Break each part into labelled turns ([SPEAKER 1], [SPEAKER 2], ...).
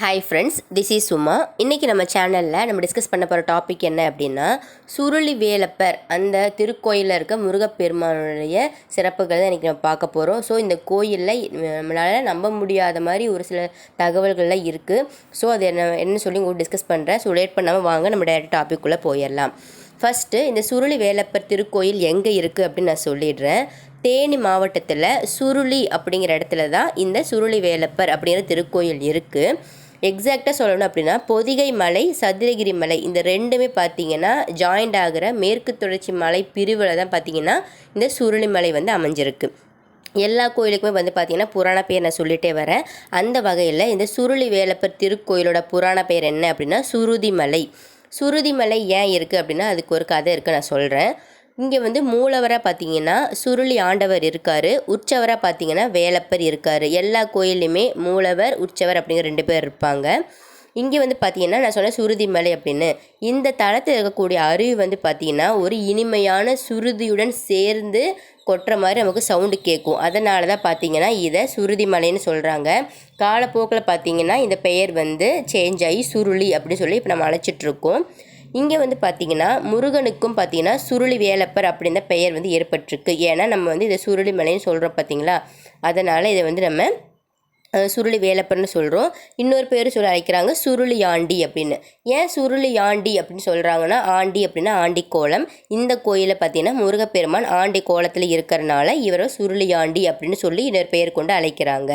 [SPEAKER 1] Hi friends this is Suma இன்றைக்கி நம்ம சேனலில் நம்ம டிஸ்கஸ் பண்ண போகிற டாபிக் என்ன அப்படின்னா சுருளி வேலப்பர் அந்த திருக்கோயிலில் இருக்க முருகப்பெருமானுடைய சிறப்புகள் தான் இன்றைக்கி நம்ம பார்க்க போகிறோம் ஸோ இந்த கோயிலில் நம்மளால் நம்ப முடியாத மாதிரி ஒரு சில தகவல்கள்லாம் இருக்குது ஸோ அது என்ன என்ன சொல்லி உங்களுக்கு டிஸ்கஸ் பண்ணுறேன் ஸோ லேட் பண்ணாமல் வாங்க நம்ம டேரக்ட் டாபிக்குள்ளே போயிடலாம். ஃபஸ்ட்டு இந்த சுருளி வேலப்பர் திருக்கோயில் எங்கே இருக்குது அப்படின்னு நான் சொல்லிடுறேன். தேனி மாவட்டத்தில் சுருளி அப்படிங்கிற இடத்துல தான் இந்த சுருளி வேலப்பர் அப்படிங்கிற திருக்கோயில் இருக்குது எக்ஸாக்டாக சொல்லணும் அப்படின்னா பொதிகை மலை சதுரகிரி மலை இந்த ரெண்டுமே பார்த்தீங்கன்னா ஜாயிண்ட் ஆகிற மேற்கு தொடர்ச்சி மலை பிரிவில் தான் பார்த்தீங்கன்னா இந்த சுருளிமலை வந்து அமைஞ்சிருக்கு. எல்லா கோயிலுக்குமே வந்து பார்த்திங்கன்னா புராண பெயர் நான் சொல்லிகிட்டே வரேன். அந்த வகையில் இந்த சுருளி வேலப்பர் திருக்கோயிலோட புராண பெயர் என்ன அப்படின்னா சுருதி மலை. ஏன் இருக்குது அப்படின்னா அதுக்கு ஒரு கதை இருக்குது நான் சொல்கிறேன் இங்கே வந்து மூலவராக பார்த்தீங்கன்னா சுருளி ஆண்டவர் இருக்கார். உற்சவராக பார்த்தீங்கன்னா வேலப்பர் இருக்கார். எல்லா கோயில்லையுமே மூலவர் உற்சவர் அப்படிங்கிற ரெண்டு பேர் இருப்பாங்க. இங்கே வந்து பார்த்தீங்கன்னா நான் சொன்ன சுருதி மலை அப்படின்னு. இந்த தளத்தில் இருக்கக்கூடிய அருவி வந்து பார்த்தீங்கன்னா ஒரு இனிமையான சுருதியுடன் சேர்ந்து கொட்டுற மாதிரி நமக்கு சவுண்டு கேட்கும் அதனால தான் பார்த்தீங்கன்னா இதை சுருதி மலைன்னு சொல்கிறாங்க காலப்போக்கில் பார்த்தீங்கன்னா இந்த பெயர் வந்து சேஞ்ச் ஆகி சுருளி அப்படின்னு சொல்லி இப்போ நம்ம அழைச்சிட்ருக்கோம் இங்கே வந்து பார்த்திங்கன்னா முருகனுக்கும் பார்த்திங்கன்னா சுருளி வேலப்பர் அப்படின்ற பெயர் வந்து ஏற்பட்டிருக்கு. ஏன்னா நம்ம வந்து இதை சுருளி மலைன்னு சொல்கிறோம் பார்த்திங்களா அதனால் இதை வந்து நம்ம சுருளி வேலப்பர்னு சொல்கிறோம் இன்னொரு பேர் சொல்ல அழைக்கிறாங்க சுருளி ஆண்டி அப்படின்னு. ஏன் சுருளி ஆண்டி அப்படின்னு சொல்கிறாங்கன்னா ஆண்டி அப்படின்னா ஆண்டி கோலம். இந்த கோயிலில் பார்த்தீங்கன்னா முருகப்பெருமான் ஆண்டி கோலத்தில் இருக்கிறனால இவரை சுருளி ஆண்டி அப்படின்னு சொல்லி இன்னொரு பெயர் கொண்டு அழைக்கிறாங்க.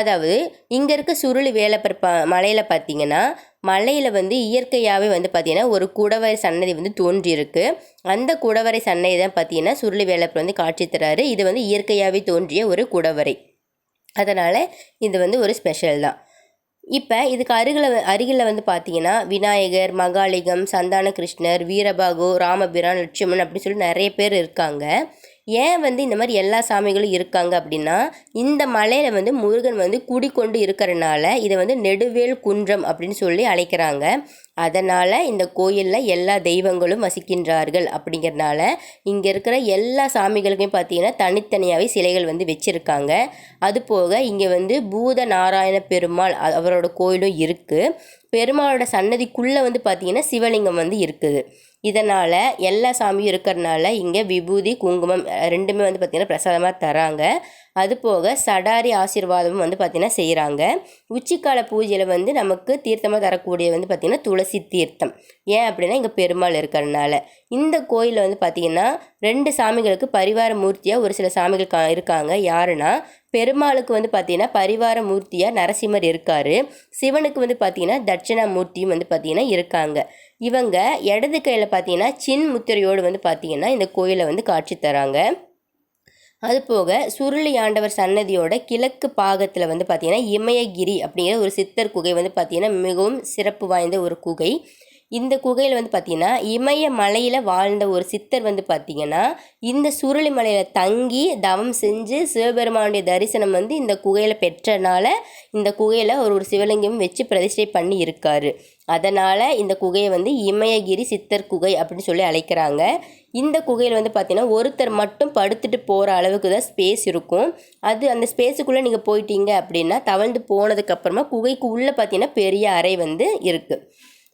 [SPEAKER 1] அதாவது இங்கே இருக்க சுருளி வேலைப்பர் ப மலையில் பார்த்தீங்கன்னா மலையில் வந்து இயற்கையாகவே வந்து பார்த்திங்கன்னா ஒரு குடவரை சன்னதி வந்து தோன்றியிருக்கு. அந்த குடவரை சன்னதி தான் பார்த்திங்கன்னா சுருளி வேலைப்பர் வந்து காட்சி தராரு. இது வந்து இயற்கையாகவே தோன்றிய ஒரு குடவரை. அதனால் இது வந்து ஒரு ஸ்பெஷல் தான். இப்போ இதுக்கு அருகில் அருகில் வந்து பார்த்தீங்கன்னா விநாயகர் மகாலிகம் சந்தான கிருஷ்ணர் வீரபாகு ராமபிரான் லட்சுமணன் அப்படின்னு சொல்லி நிறைய பேர் இருக்காங்க. ஏன் வந்து இந்த மாதிரி எல்லா சாமிகளும் இருக்காங்க அப்படின்னா இந்த மலையில் வந்து முருகன் வந்து குடிக்கொண்டு இருக்கிறனால இதை வந்து நெடுவேல் குன்றம் அப்படின்னு சொல்லி அழைக்கிறாங்க. அதனால் இந்த கோயிலில் எல்லா தெய்வங்களும் வசிக்கின்றார்கள் அப்படிங்கிறனால இங்கே இருக்கிற எல்லா சாமிகளுக்கும் பார்த்தீங்கன்னா தனித்தனியாகவே சிலைகள் வந்து வச்சுருக்காங்க. அது போக இங்கே வந்து பூத நாராயண பெருமாள் அவரோட கோயிலும் இருக்குது பெருமாளோட சன்னதிக்குள்ளே வந்து பார்த்திங்கன்னா சிவலிங்கம் வந்து இருக்குது. இதனால் எல்லா சாமியும் இருக்கிறனால இங்கே விபூதி குங்குமம் ரெண்டுமே வந்து பார்த்திங்கன்னா பிரசாதமாக தராங்க. அது போக சடாரி ஆசீர்வாதமும் வந்து பார்த்திங்கன்னா செய்கிறாங்க உச்சிக்கால பூஜையில் வந்து நமக்கு தீர்த்தமாக தரக்கூடிய வந்து பார்த்திங்கன்னா துளசி தீர்த்தம். ஏன் அப்படின்னா இங்கே பெருமாள் இருக்கிறதுனால இந்த கோயிலில் வந்து பார்த்திங்கன்னா ரெண்டு சாமிகளுக்கு பரிவார மூர்த்தியாக ஒரு சில சாமிகள் கா இருக்காங்க. யாருன்னா பெருமாளுக்கு வந்து பார்த்திங்கன்னா பரிவார மூர்த்தியாக நரசிம்மர் இருக்கார். சிவனுக்கு வந்து பார்த்திங்கன்னா தட்சிணா மூர்த்தியும் வந்து பார்த்திங்கன்னா இருக்காங்க. இவங்க இடது கையில் பார்த்தீங்கன்னா சின் முத்திரையோடு வந்து பார்த்திங்கன்னா இந்த கோயிலை வந்து காட்சி தராங்க. அது போக சுருளி ஆண்டவர் சன்னதியோட கிழக்கு பாகத்தில் வந்து பார்த்திங்கன்னா இமயகிரி அப்படிங்கிற ஒரு சித்தர் குகை வந்து பார்த்திங்கன்னா மிகவும் சிறப்பு வாய்ந்த ஒரு குகை. இந்த குகையில் வந்து பார்த்திங்கன்னா இமயமலையில் வாழ்ந்த ஒரு சித்தர் வந்து பார்த்திங்கன்னா இந்த சுருளி மலையில் தங்கி தவம் செஞ்சு சிவபெருமானுடைய தரிசனம் வந்து இந்த குகையில் பெற்றனால இந்த குகையில் ஒரு ஒரு சிவலிங்கம் வச்சு பிரதிஷ்டை பண்ணி இருக்கார். அதனால் இந்த குகையை வந்து இமயகிரி சித்தர் குகை அப்படின்னு சொல்லி அழைக்கிறாங்க. இந்த குகையில் வந்து பார்த்திங்கன்னா ஒருத்தர் மட்டும் படுத்துட்டு போகிற அளவுக்கு தான் ஸ்பேஸ் இருக்கும். அது அந்த ஸ்பேஸுக்குள்ளே நீங்கள் போயிட்டீங்க அப்படின்னா தவழ்ந்து போனதுக்கப்புறமா குகைக்கு உள்ளே பார்த்தீங்கன்னா பெரிய அறை வந்து இருக்குது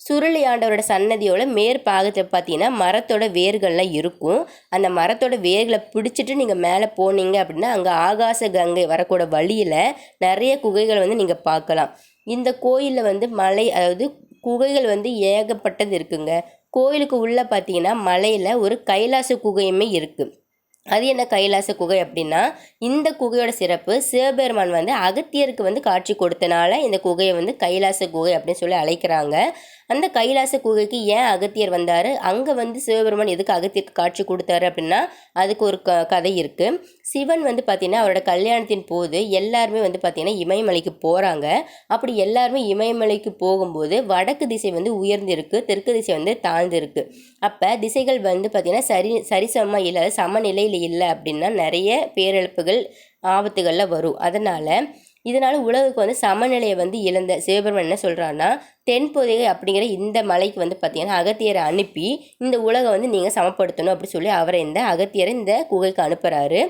[SPEAKER 1] சுருளி ஆண்டவரோட சன்னதியோட மேற்பாகத்தில் பார்த்தீங்கன்னா மரத்தோட வேர்கள்லாம் இருக்கும். அந்த மரத்தோட வேர்களை பிடிச்சிட்டு நீங்கள் மேலே போனீங்க அப்படின்னா அங்கே ஆகாச கங்கை வரக்கூட வழியில் நிறைய குகைகளை வந்து நீங்கள் பார்க்கலாம். இந்த கோயிலில் வந்து மலை அதாவது குகைகள் வந்து ஏகப்பட்டது இருக்குங்க. கோயிலுக்கு உள்ளே பார்த்தீங்கன்னா மலையில் ஒரு கைலாச குகையுமே இருக்குது அது என்ன கைலாச குகை அப்படின்னா இந்த குகையோட சிறப்பு சிவபெருமான் வந்து அகத்தியருக்கு வந்து காட்சி கொடுத்தனால இந்த குகையை வந்து கைலாச குகை அப்படின்னு சொல்லி அழைக்கிறாங்க. அந்த கைலாச குகைக்கு ஏன் அகத்தியர் வந்தார்? அங்கே வந்து சிவபெருமான் எதுக்கு அகத்தியருக்கு காட்சி கொடுத்தாரு அப்படின்னா அதுக்கு ஒரு க கதை இருக்குது சிவன் வந்து பார்த்திங்கன்னா அவரோட கல்யாணத்தின் போது எல்லாருமே வந்து பார்த்திங்கன்னா இமயமலைக்கு போகிறாங்க அப்படி எல்லாருமே இமயமலைக்கு போகும்போது வடக்கு திசை வந்து உயர்ந்திருக்கு தெற்கு திசை வந்து தாழ்ந்திருக்கு. அப்போ திசைகள் வந்து பார்த்திங்கன்னா சரி சரிசமமாக இல்லை சமநிலையில் இல்லை அப்படின்னா நிறைய பேரிழப்புகள் ஆபத்துகளில் வரும். அதனால் இதனால் உலகுக்கு வந்து சமநிலையை வந்து இழந்த சிவபெருமன் என்ன சொல்கிறான்னா தென்பொதிகை அப்படிங்கிற இந்த மலைக்கு வந்து பார்த்திங்கன்னா அகத்தியரை அனுப்பி இந்த உலகை வந்து நீங்கள் சமப்படுத்தணும் அப்படின்னு சொல்லி அவரை இந்த அகத்தியரை இந்த குகைக்கு அனுப்புகிறாரு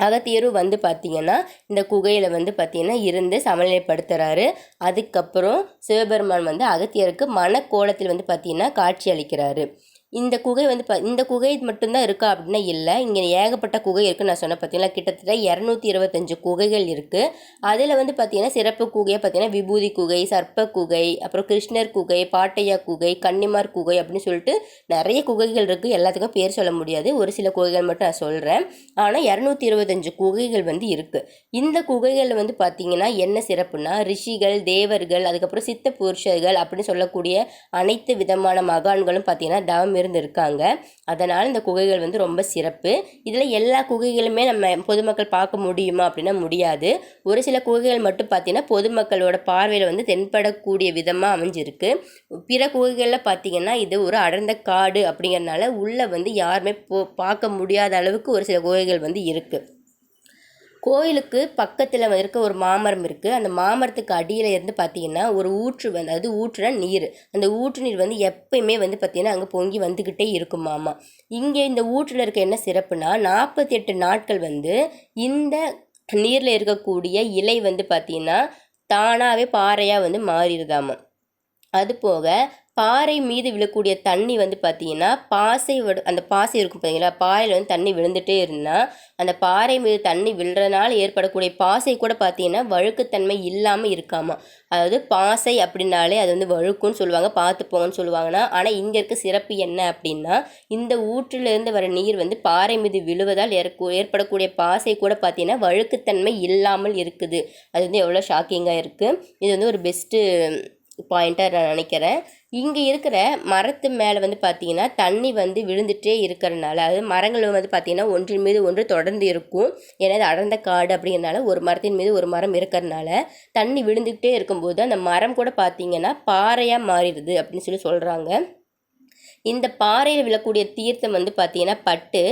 [SPEAKER 1] அகத்தியரும் வந்து பார்த்திங்கன்னா இந்த குகையில் வந்து பார்த்திங்கன்னா இருந்து சமநிலைப்படுத்துகிறாரு அதுக்கப்புறம் சிவபெருமான் வந்து அகத்தியருக்கு மனக்கோலத்தில் வந்து பார்த்திங்கன்னா காட்சி அளிக்கிறாரு. இந்த குகை வந்து ப இந்த குகை மட்டும்தான் இருக்கா அப்படின்னா இல்லை. இங்கே ஏகப்பட்ட குகை இருக்குதுன்னு நான் சொன்னேன் பார்த்தீங்கன்னா கிட்டத்தட்ட இரநூத்தி இருபத்தஞ்சு குகைகள் இருக்குது அதில் வந்து பார்த்திங்கன்னா சிறப்பு குகையை பார்த்திங்கன்னா விபூதி குகை சர்ப்ப குகை அப்புறம் கிருஷ்ணர் குகை பாட்டையா குகை கன்னிமார் குகை அப்படின்னு சொல்லிட்டு நிறைய குகைகள் இருக்குது எல்லாத்துக்கும் பேர் சொல்ல முடியாது. ஒரு சில குகைகள் மட்டும் நான் சொல்கிறேன் ஆனால் இரநூத்தி இருபத்தஞ்சு குகைகள் வந்து இருக்குது இந்த குகைகளில் வந்து பார்த்திங்கன்னா என்ன சிறப்புனா ரிஷிகள் தேவர்கள் அதுக்கப்புறம் சித்த புருஷர்கள் அப்படின்னு சொல்லக்கூடிய அனைத்து விதமான மகான்களும் பார்த்திங்கன்னா தவம் இருந்து இருக்காங்க அதனால் இந்த குகைகள் வந்து ரொம்ப சிறப்பு. இதில் எல்லா குகைகளுமே நம்ம பொதுமக்கள் பார்க்க முடியுமா அப்படின்னா முடியாது. ஒரு சில குகைகள் மட்டும் பார்த்திங்கன்னா பொதுமக்களோட பார்வையில் வந்து தென்படக்கூடிய விதமாக அமைஞ்சிருக்கு. பிற குகைகளில் பார்த்திங்கன்னா இது ஒரு அடர்ந்த காடு அப்படிங்கிறனால உள்ளே வந்து யாருமே போ பார்க்க முடியாத அளவுக்கு ஒரு சில குகைகள் வந்து இருக்குது கோயிலுக்கு பக்கத்தில் இருக்க ஒரு மாமரம் இருக்குது அந்த மாமரத்துக்கு அடியில் இருந்து பார்த்தீங்கன்னா ஒரு ஊற்று வந்து அது ஊற்றுனா நீர். அந்த ஊற்று நீர் வந்து எப்பயுமே வந்து பார்த்திங்கன்னா அங்கே பொங்கி வந்துக்கிட்டே இருக்குமாமா இங்கே இந்த ஊற்றில் இருக்க என்ன சிறப்புனா நாற்பத்தி எட்டு நாட்கள் வந்து இந்த நீரில் இருக்கக்கூடிய இலை வந்து பார்த்திங்கன்னா தானாகவே பாறையாக வந்து மாறிடுதாமா. அது போக பாறை மீது விழக்கூடிய தண்ணி வந்து பார்த்திங்கன்னா பாசை வடு அந்த பாசை இருக்கும் பார்த்தீங்களா பாறையில் வந்து தண்ணி விழுந்துகிட்டே இருந்தால் அந்த பாறை மீது தண்ணி விழுறதுனால ஏற்படக்கூடிய பாசை கூட பார்த்தீங்கன்னா வழுக்குத்தன்மை இல்லாமல் இருக்காமா? அதாவது பாசை அப்படின்னாலே அது வந்து வழுக்குன்னு சொல்லுவாங்க பார்த்து போங்கன்னு சொல்லுவாங்கன்னா ஆனால் இங்கே இருக்க சிறப்பு என்ன அப்படின்னா இந்த ஊற்றிலிருந்து வர நீர் வந்து பாறை மீது விழுவதால் ஏற்படக்கூடிய பாசை கூட பார்த்தீங்கன்னா வழுக்குத்தன்மை இல்லாமல் இருக்குது. அது வந்து எவ்வளோ ஷாக்கிங்காக இருக்குது இது வந்து ஒரு பெஸ்ட்டு பாயிண்ட்டாக நான் நினைக்கிறேன். இங்கே இருக்கிற மரத்து மேலே வந்து பார்த்திங்கன்னா தண்ணி வந்து விழுந்துகிட்டே இருக்கிறனால அதாவது மரங்கள் வந்து பார்த்திங்கன்னா ஒன்றின் மீது ஒன்று தொடர்ந்து இருக்கும். ஏன்னா அது அடர்ந்த காடு அப்படிங்கிறனால ஒரு மரத்தின் மீது ஒரு மரம் இருக்கிறனால தண்ணி விழுந்துக்கிட்டே இருக்கும்போது அந்த மரம் கூட பார்த்திங்கன்னா பாறையாக மாறிடுது அப்படின்னு சொல்லி சொல்கிறாங்க இந்த பாறையில் விழக்கூடிய தீர்த்தம் வந்து பார்த்திங்கன்னா பட்டு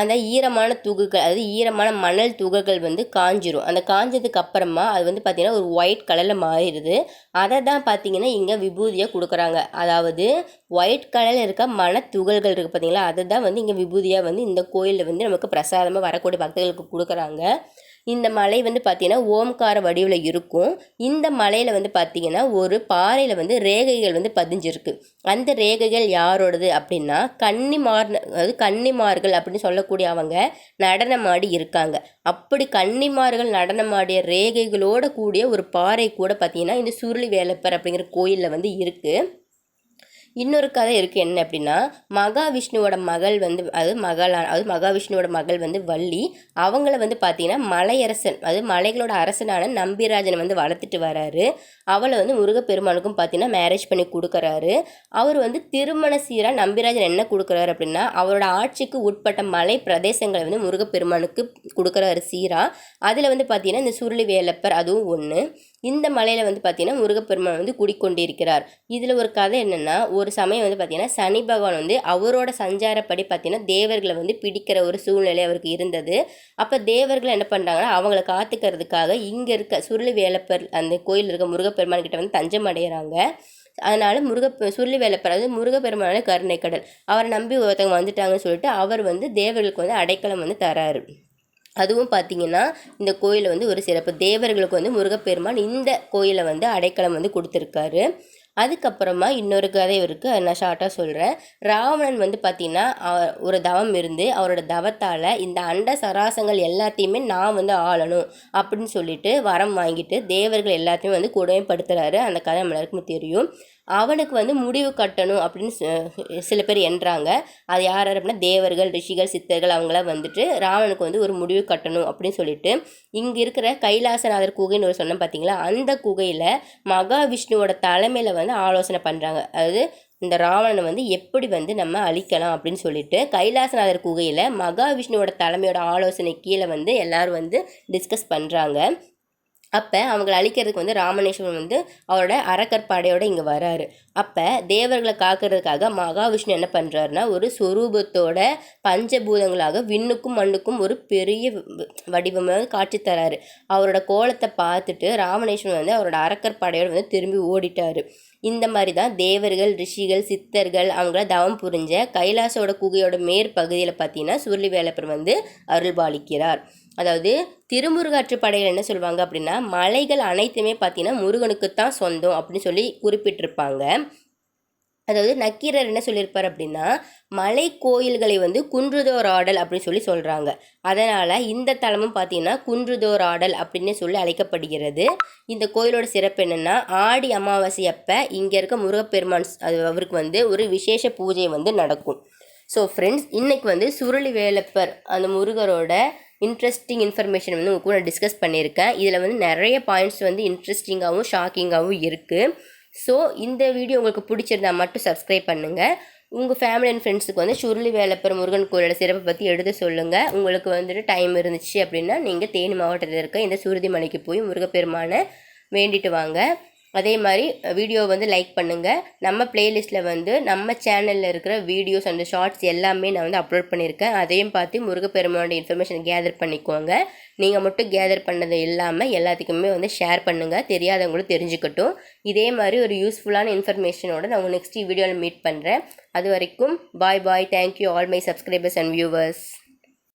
[SPEAKER 1] அந்த ஈரமான துகள்கள் அதாவது ஈரமான மணல் துகள்கள் வந்து காஞ்சிரும். அந்த காஞ்சதுக்கு அப்புறமா அது வந்து பார்த்திங்கன்னா ஒரு ஒயிட் கலரில் மாறிடுது. அதை தான் பார்த்திங்கன்னா இங்கே விபூதியாக கொடுக்குறாங்க. அதாவது ஒயிட் கலரில் இருக்க மணத்துகள்கள் இருக்குது பார்த்திங்களா அதை தான் வந்து இங்கே விபூதியாக வந்து இந்த கோயிலில் வந்து நமக்கு பிரசாதமாக வரக்கூடிய பக்தர்களுக்கு கொடுக்குறாங்க. இந்த மலை வந்து பார்த்திங்கன்னா ஓம்கார வடிவில் இருக்கும். இந்த மலையில் வந்து பார்த்திங்கன்னா ஒரு பாறையில் வந்து ரேகைகள் வந்து பதிஞ்சிருக்கு. அந்த ரேகைகள் யாரோடது அப்படின்னா கன்னிமார் அதாவது கன்னிமார்கள் அப்படின்னு சொல்லக்கூடிய அவங்க நடனமாடி இருக்காங்க. அப்படி கன்னிமார்கள் நடனமாடிய ரேகைகளோட கூடிய ஒரு பாறை கூட பார்த்திங்கன்னா இந்த சுருளி வேலப்பர் அப்படிங்கிற கோயிலில் வந்து இருக்குது இன்னொரு கதை இருக்குது என்ன அப்படின்னா மகாவிஷ்ணுவோட மகள் வந்து அது மகளான அது மகாவிஷ்ணுவோட மகள் வந்து வள்ளி. அவங்கள வந்து பார்த்தீங்கன்னா மலையரசன் அது மலைகளோட அரசனான நம்பிராஜனை வந்து வளர்த்துட்டு வராரு. அவளை வந்து முருகப்பெருமானுக்கும் பார்த்தீங்கன்னா மேரேஜ் பண்ணி கொடுக்குறாரு. அவர் வந்து திருமண சீராக நம்பிராஜன் என்ன கொடுக்குறாரு அப்படின்னா அவரோட ஆட்சிக்கு உட்பட்ட மலை பிரதேசங்களை வந்து முருகப்பெருமானுக்கு கொடுக்குறாரு சீரா. அதில் வந்து பார்த்தீங்கன்னா இந்த சுருளி வேலப்பர் அதுவும் ஒன்று இந்த மலையில் வந்து பார்த்திங்கன்னா முருகப்பெருமான் வந்து குடிக்கொண்டிருக்கிறார். இதில் ஒரு கதை என்னென்னா ஒரு சமயம் வந்து பார்த்திங்கன்னா சனி பகவான் வந்து அவரோட சஞ்சாரப்படி பார்த்திங்கன்னா தேவர்களை வந்து பிடிக்கிற ஒரு சூழ்நிலை அவருக்கு இருந்தது. அப்போ தேவர்கள் என்ன பண்ணுறாங்கன்னா அவங்கள காத்துக்கிறதுக்காக இங்கே இருக்க சுருளி வேலப்பர் அந்த கோயில் இருக்க முருகப்பெருமான் கிட்ட வந்து தஞ்சம் அடைகிறாங்க அதனால் முருக சுருளி வேலைப்பர் அதாவது முருகப்பெருமான கருணை கடல் அவரை நம்பி ஒருத்தவங்க வந்துட்டாங்கன்னு சொல்லிட்டு அவர் வந்து தேவர்களுக்கு வந்து அடைக்கலம் வந்து தராரு. அதுவும் பார்த்திங்கன்னா இந்த கோயிலில் வந்து ஒரு சிறப்பு. தேவர்களுக்கு வந்து முருகப்பெருமான் இந்த கோயிலை வந்து அடைக்கலம் வந்து கொடுத்துருக்காரு. அதுக்கப்புறமா இன்னொரு கதை இருக்குது நான் ஷார்ட்டாக சொல்கிறேன் ராவணன் வந்து பார்த்திங்கன்னா ஒரு தவம் இருந்து அவரோட தவத்தால் இந்த அண்ட சராசங்கள் எல்லாத்தையுமே நான் வந்து ஆளணும் அப்படின்னு சொல்லிட்டு வரம் வாங்கிட்டு தேவர்கள் எல்லாத்தையும் வந்து கொடுமைப்படுத்துகிறாரு அந்த கதை நம்மளுக்கும் தெரியும். அவனுக்கு வந்து முடிவு கட்டணும் அப்படின்னு சில பேர் என்றாங்க அது யார் யார் அப்படின்னா தேவர்கள் ரிஷிகள் சித்தர்கள் அவங்களாம் வந்துட்டு ராவனுக்கு வந்து ஒரு முடிவு கட்டணும் அப்படின்னு சொல்லிட்டு இங்கே இருக்கிற கைலாசநாதர் குகைன்னு ஒரு சொன்னோம் பார்த்தீங்களா அந்த குகையில் மகாவிஷ்ணுவோட தலைமையில் வந்து ஆலோசனை பண்ணுறாங்க அதாவது இந்த ராவணனை வந்து எப்படி வந்து நம்ம அழிக்கலாம் அப்படின்னு சொல்லிட்டு கைலாசநாதர் குகையில் மகாவிஷ்ணுவோட தலைமையோட ஆலோசனை கீழே வந்து எல்லோரும் வந்து டிஸ்கஸ் பண்ணுறாங்க அப்போ அவங்களை அழிக்கிறதுக்கு வந்து ராமநேஸ்வரன் வந்து அவரோட அறக்கற்பாடையோடு இங்கே வராரு. அப்போ தேவர்களை காக்கிறதுக்காக மகாவிஷ்ணு என்ன பண்ணுறாருன்னா ஒரு சொரூபத்தோட பஞ்சபூதங்களாக விண்ணுக்கும் மண்ணுக்கும் ஒரு பெரிய வடிவமாக காட்சி தராரு. அவரோட கோலத்தை பார்த்துட்டு ராமநேஸ்வரன் வந்து அவரோட அறக்கற்பாடையோடு வந்து திரும்பி ஓடிட்டார். இந்த மாதிரி தான் தேவர்கள் ரிஷிகள் சித்தர்கள் அவங்கள தவம் புரிஞ்ச கைலாசோட குகையோட மேற்பகுதியில் பார்த்தீங்கன்னா சுருளி வேலப்பர் வந்து அருள்பாலிக்கிறார். அதாவது திருமுருகாற்றுப்படையில் என்ன சொல்லுவாங்க அப்படின்னா மலைகள் அனைத்துமே பார்த்தீங்கன்னா முருகனுக்கு தான் சொந்தம் அப்படின்னு சொல்லி குறிப்பிட்டிருப்பாங்க. அதாவது நக்கீரர் என்ன சொல்லியிருப்பார் அப்படின்னா மலை கோயில்களை வந்து குன்றுதோர் ஆடல் அப்படின்னு சொல்லி சொல்கிறாங்க அதனால் இந்த தலமும் பார்த்தீங்கன்னா குன்றுதோர் ஆடல் அப்படின்னு சொல்லி அழைக்கப்படுகிறது. இந்த கோயிலோட சிறப்பு என்னென்னா ஆடி அமாவாசை அப்போ இங்கே இருக்க முருகப்பெருமான் அது அவருக்கு வந்து ஒரு விசேஷ பூஜை வந்து நடக்கும். ஸோ ஃப்ரெண்ட்ஸ் இன்றைக்கி வந்து சுருளி வேலப்பர் அந்த முருகரோட இன்ட்ரெஸ்டிங் இன்ஃபர்மேஷன் வந்து உங்கள் கூட டிஸ்கஸ் பண்ணியிருக்கேன். இதில் வந்து நிறைய பாயிண்ட்ஸ் வந்து இன்ட்ரெஸ்டிங்காகவும் ஷாக்கிங்காகவும் இருக்குது ஸோ இந்த வீடியோ உங்களுக்கு பிடிச்சிருந்தா மட்டும் சப்ஸ்கிரைப் பண்ணுங்கள் உங்கள் ஃபேமிலி அண்ட் ஃப்ரெண்ட்ஸுக்கு வந்து சுருளி வேலப்பர் முருகன் கோயிலோட சிறப்பை பற்றி எடுத்து சொல்லுங்கள் உங்களுக்கு வந்துட்டு டைம் இருந்துச்சு அப்படின்னா நீங்கள் தேனி மாவட்டத்தில் இருக்க இந்த சுருதி மலைக்கு போய் முருகப்பெருமானை வேண்டிட்டு வாங்க. அதே மாதிரி வீடியோ வந்து லைக் பண்ணுங்கள் நம்ம பிளேலிஸ்ட்டில் வந்து நம்ம சேனலில் இருக்கிற வீடியோஸ் அண்ட் ஷார்ட்ஸ் எல்லாமே நான் வந்து அப்லோட் பண்ணியிருக்கேன். அதையும் பார்த்து முருகப்பெருமானோட இன்ஃபர்மேஷன் கேதர் பண்ணிக்கோங்க. நீங்கள் மட்டும் கேதர் பண்ணது இல்லாமல் எல்லாத்துக்குமே வந்து ஷேர் பண்ணுங்கள் தெரியாதவங்களும் தெரிஞ்சுக்கட்டும். இதே மாதிரி ஒரு யூஸ்ஃபுல்லான இன்ஃபர்மேஷனோட நான் உங்கள் நெக்ஸ்ட் வீடியோவில் மீட் பண்ணுறேன் அது வரைக்கும் bye bye thank you all my subscribers and viewers